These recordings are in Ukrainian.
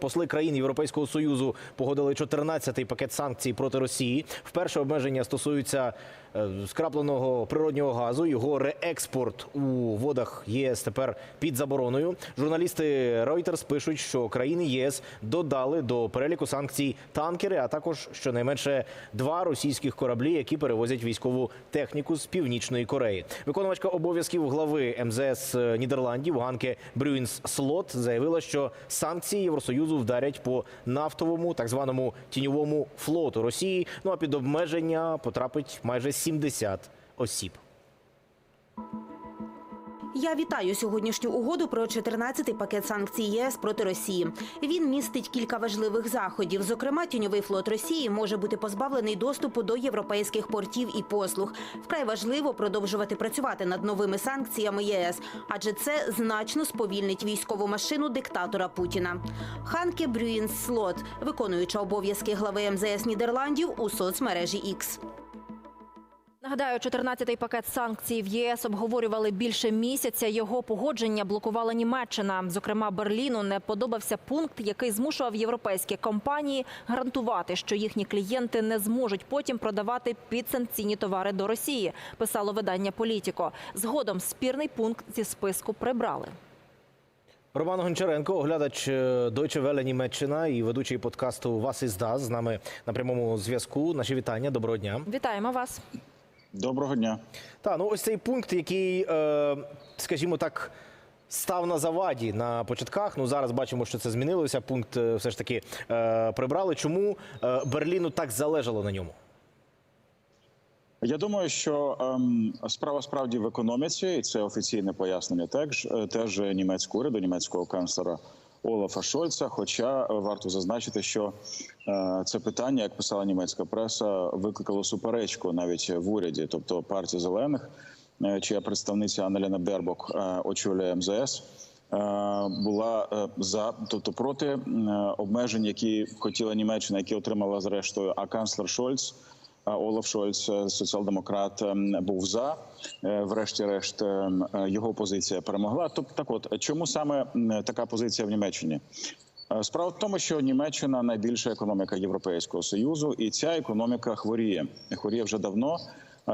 посли країн Європейського союзу погодили 14-й пакет санкцій проти Росії. Вперше обмеження стосуються е, скрапленого природнього газу. Його реекспорт у водах ЄС тепер під забороною. Журналісти Reuters пишуть, що країни ЄС додали до переліку санкцій танкери, а також щонайменше два російських кораблі, які перевозять військову техніку з північної Кореї. Виконувачка обов'язків глави МЗС Нідерландів Ганке Брюінс Слот заявила, що санкції Євросоюзу вдарять по нафтовому так званому тіньовому флоту Росії. Ну а під обмеження потрапить майже 70 осіб. Я вітаю сьогоднішню угоду про 14-й пакет санкцій ЄС проти Росії. Він містить кілька важливих заходів. Зокрема, тіньовий флот Росії може бути позбавлений доступу до європейських портів і послуг. Вкрай важливо продовжувати працювати над новими санкціями ЄС, адже це значно сповільнить військову машину диктатора Путіна. Ханке Брюїнс Слот, виконуюча обов'язки глави МЗС Нідерландів у соцмережі X. Нагадаю, 14-й пакет санкцій в ЄС обговорювали більше місяця. Його погодження блокувала Німеччина. Зокрема, Берліну не подобався пункт, який змушував європейські компанії гарантувати, що їхні клієнти не зможуть потім продавати підсанкційні товари до Росії. Писало видання Політіко. Згодом спірний пункт зі списку прибрали. Роман Гончаренко, оглядач е, Deutsche Welle Німеччина і ведучий подкасту Вас із ДАС з нами на прямому зв'язку. Наші вітання. Доброго дня. Вітаємо вас. Доброго дня. Та ну ось цей пункт, який, е, скажімо так. Став на заваді на початках. Ну зараз бачимо, що це змінилося. Пункт е, все ж таки е, прибрали. Чому е, Берліну так залежало на ньому? Я думаю, що ем, справа справді в економіці, і це офіційне пояснення. Теж теж німецького уряду, німецького канцлера Олафа Шольца. Хоча е, варто зазначити, що е, це питання, як писала німецька преса, викликало суперечку навіть в уряді, тобто партія зелених, е, чия представниця Аннеліна Бербок очолює МЗС. Була за, тобто проти обмежень, які хотіла Німеччина, які отримала зрештою, а канцлер Шольц Олаф Шольц, е, соціал-демократ, ем, був за. Е, Врешті-решт, ем, е, його позиція перемогла. Тобто, так от чому саме така позиція в Німеччині? Справа в тому, що Німеччина найбільша економіка Європейського союзу, і ця економіка хворіє. Хворіє вже давно.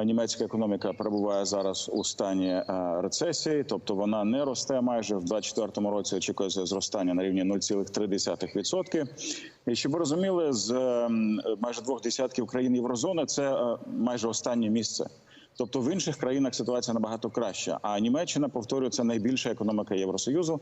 Німецька економіка перебуває зараз у стані е, рецесії, тобто вона не росте майже в 2024 році. Очікується зростання на рівні 0,3%. І щоб ви розуміли, з ем, майже двох десятків країн єврозони це е, майже останнє місце. Тобто в інших країнах ситуація набагато краща. А Німеччина, повторюю, це найбільша економіка Євросоюзу.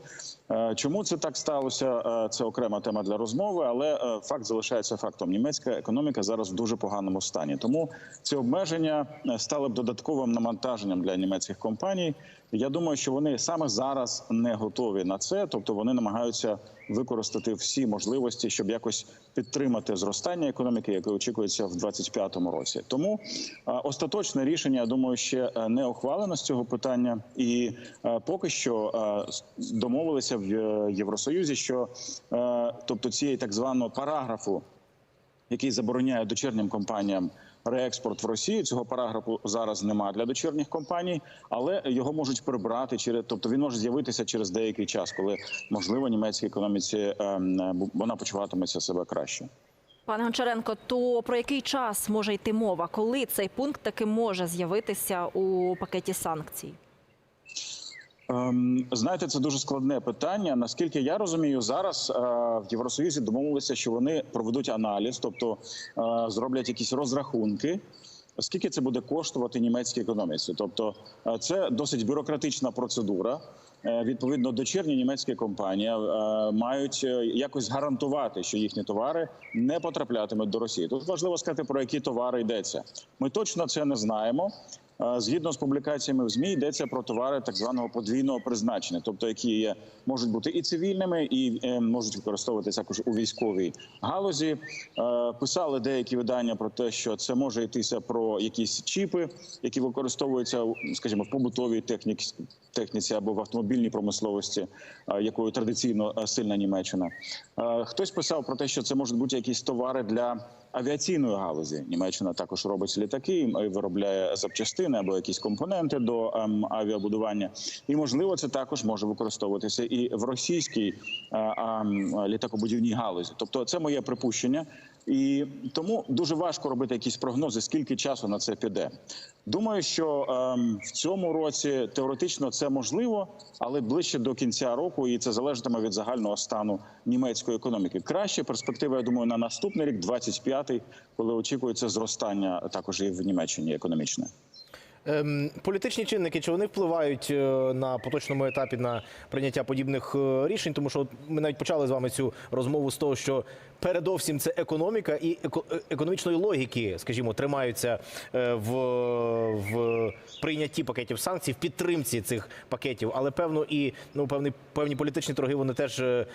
Е, Чому це так сталося? Е, Це окрема тема для розмови, але е, факт залишається фактом. Німецька економіка зараз в дуже поганому стані. Тому ці обмеження стали б додатковим навантаженням для німецьких компаній. Я думаю, що вони саме зараз не готові на це, тобто вони намагаються використати всі можливості, щоб якось підтримати зростання економіки, яке очікується в 2025 році. Тому остаточне рішення, я думаю, ще е, не ухвалено з цього питання, і е, поки що е, домовилися в Євросоюзі, що тобто цієї так званого параграфу який забороняє дочірнім компаніям реекспорт в Росію. Цього параграфу зараз нема для дочірніх компаній, але його можуть прибрати через, тобто він може з'явитися через деякий час, коли можливо німецькій економіці ем, бу- вона почуватиметься себе краще. Пане Гончаренко, то про який час може йти мова? Коли цей пункт таки може з'явитися у пакеті санкцій? Ем, Знаєте, це дуже складне питання. Наскільки я розумію, зараз е, в Євросоюзі домовилися, що вони проведуть аналіз, тобто е, зроблять якісь розрахунки. Скільки це буде коштувати німецькій економіці? Тобто, е, це досить бюрократична процедура. Відповідно, дочірні німецькі компанії мають якось гарантувати, що їхні товари не потраплятимуть до Росії. Тут важливо сказати про які товари йдеться. Ми точно це не знаємо. Згідно з публікаціями в змі йдеться про товари так званого подвійного призначення, тобто які є можуть бути і цивільними, і е, можуть використовуватися також у військовій галузі. Е, Писали деякі видання про те, що це може йтися про якісь чіпи, які використовуються, скажімо, в побутовій техніці, техніці або в автомобільній промисловості, е, якою традиційно сильна Німеччина. Хтось писав про те, що це можуть бути якісь товари для авіаційної галузі. Німеччина також робить літаки виробляє запчастини або якісь компоненти до ем, авіабудування. І можливо, це також може використовуватися і в російській е, ем, літакобудівній галузі. Тобто, це моє припущення. І тому дуже важко робити якісь прогнози, скільки часу на це піде. Думаю, що ем, в цьому році теоретично це можливо, але ближче до кінця року, і це залежатиме від загального стану німецької економіки. Краще перспектива, я думаю, на наступний рік, 25-й, коли очікується зростання також і в Німеччині економічне. Ем, політичні чинники чи вони впливають е, на поточному етапі на прийняття подібних е, рішень? Тому що ми навіть почали з вами цю розмову з того, що передовсім це економіка і е, економічної логіки, скажімо, тримаються в, в прийнятті пакетів санкцій, в підтримці цих пакетів. Але певно і ну певні певні політичні торги вони теж е,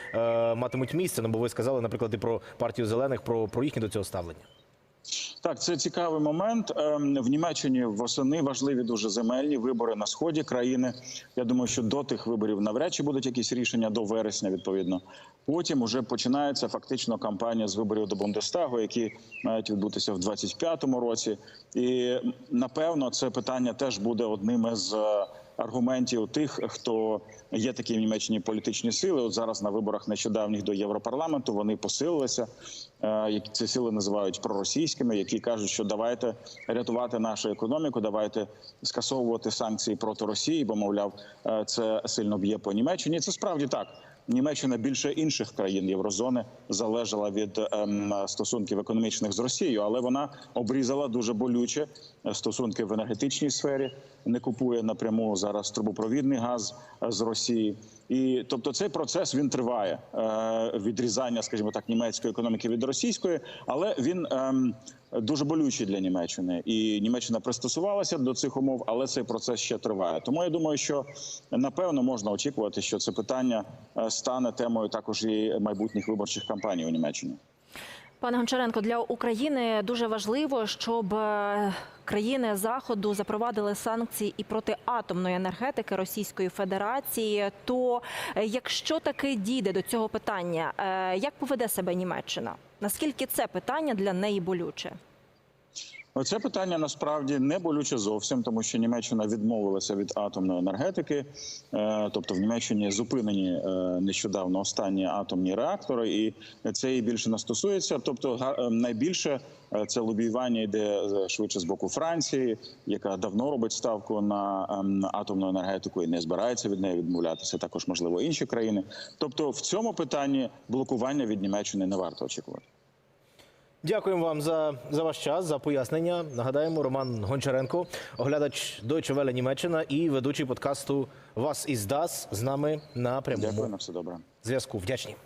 матимуть місце. Ну бо ви сказали, наприклад, і про партію зелених, про, про їхнє до цього ставлення. Так, це цікавий момент. Ем, В Німеччині восени важливі дуже земельні вибори на сході країни. Я думаю, що до тих виборів навряд чи будуть якісь рішення до вересня. Відповідно, потім уже починається фактично кампанія з виборів до Бундестагу, які мають відбутися в 25-му році. І напевно це питання теж буде одним із е, аргументів тих, хто є такі в Німеччині політичні сили. От зараз на виборах нещодавніх до Європарламенту вони посилилися. Е, Які ці сили називають проросійськими, які кажуть, що давайте рятувати нашу економіку, давайте скасовувати санкції проти Росії, бо мовляв, е, це сильно б'є по Німеччині. Це справді так. Німеччина більше інших країн Єврозони залежала від ем, стосунків економічних з Росією, але вона обрізала дуже болюче е, стосунки в енергетичній сфері. Не купує напряму зараз трубопровідний газ е, з Росії. І тобто цей процес він триває е, відрізання, скажімо так, німецької економіки від російської, але він ем, дуже болючий для Німеччини. І Німеччина пристосувалася до цих умов, але цей процес ще триває. Тому я думаю, що напевно можна очікувати, що це питання е, стане темою також і майбутніх виборчих кампаній у Німеччині. Пане Гончаренко, для України дуже важливо, щоб е, країни заходу запровадили санкції і проти атомної енергетики Російської Федерації. То е, якщо таки дійде до цього питання, е, як поведе себе Німеччина? Наскільки це питання для неї болюче? Це питання насправді не болюче зовсім, тому що Німеччина відмовилася від атомної енергетики, Е, тобто в Німеччині зупинені е, нещодавно останні атомні реактори, і це її більше не стосується. Тобто, е, найбільше це лобіювання йде швидше з боку Франції, яка давно робить ставку на ем, атомну енергетику і не збирається від неї відмовлятися. Також можливо інші країни. Тобто, в цьому питанні блокування від Німеччини не варто очікувати. Дякуємо вам за, за ваш час, за пояснення. Нагадаємо, Роман Гончаренко, оглядач Deutsche Welle Німеччина і ведучий подкасту Вас із ДАС з нами на Дякую на все добре. зв'язку. Вдячні.